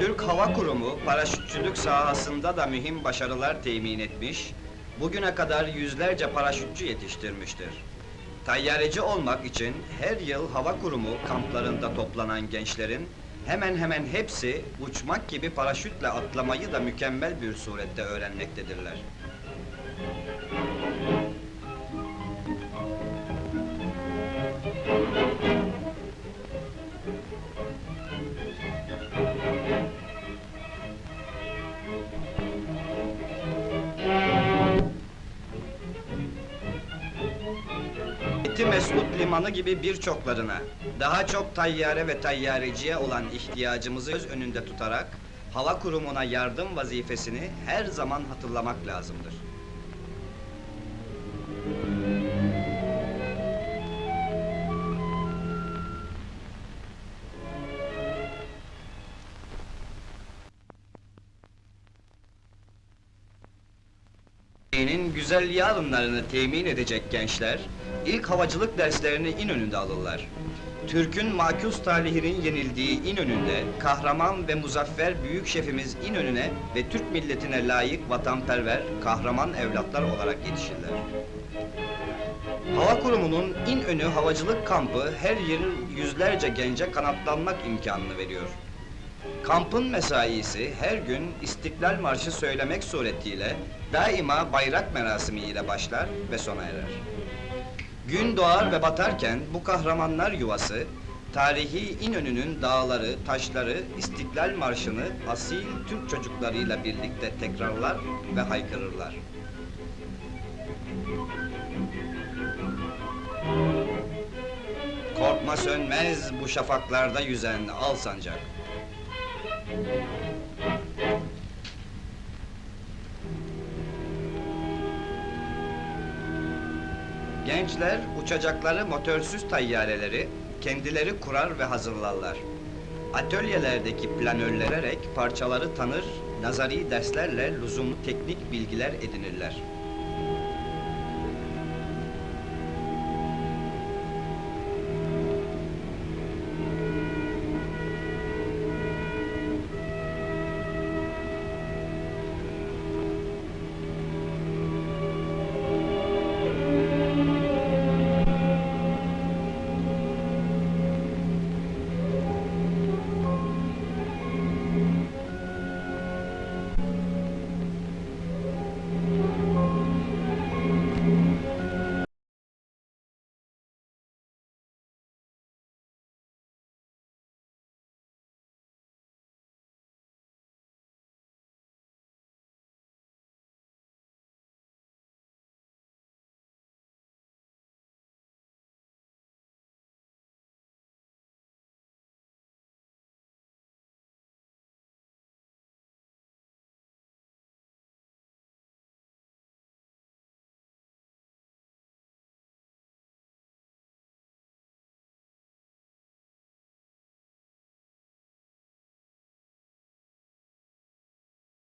Türk Hava Kurumu paraşütçülük sahasında da mühim başarılar temin etmiş, bugüne kadar yüzlerce paraşütçü yetiştirmiştir. Tayyareci olmak için her yıl Hava Kurumu kamplarında toplanan gençlerin hemen hemen hepsi uçmak gibi paraşütle atlamayı da mükemmel bir surette öğrenmektedirler. Mesut Limanı gibi birçoklarına, daha çok tayyare ve tayyareciye olan ihtiyacımızı göz önünde tutarak, hava kurumuna yardım vazifesini her zaman hatırlamak lazımdır. Güzel yarınlarını temin edecek gençler, ilk havacılık derslerini İnönü'nde alırlar. Türk'ün makus talihinin yenildiği İnönü'nde, kahraman ve muzaffer büyük şefimiz İnönü'ne ve Türk milletine layık vatanperver, kahraman evlatlar olarak yetişirler. Hava Kurumu'nun İnönü Havacılık Kampı her yıl yüzlerce gence kanatlanmak imkanını veriyor. Kampın mesaisi her gün İstiklal Marşı söylemek suretiyle daima bayrak merasimi ile başlar ve sona erer. Gün doğar ve batarken bu kahramanlar yuvası, tarihi İnönü'nün dağları, taşları, İstiklal Marşı'nı asil Türk çocuklarıyla birlikte tekrarlar ve haykırırlar. Korkma sönmez bu şafaklarda yüzen al sancak. Gençler uçacakları motörsüz tayyareleri kendileri kurar ve hazırlarlar. Atölyelerdeki planörlererek parçaları tanır, nazari derslerle lüzumlu teknik bilgiler edinirler.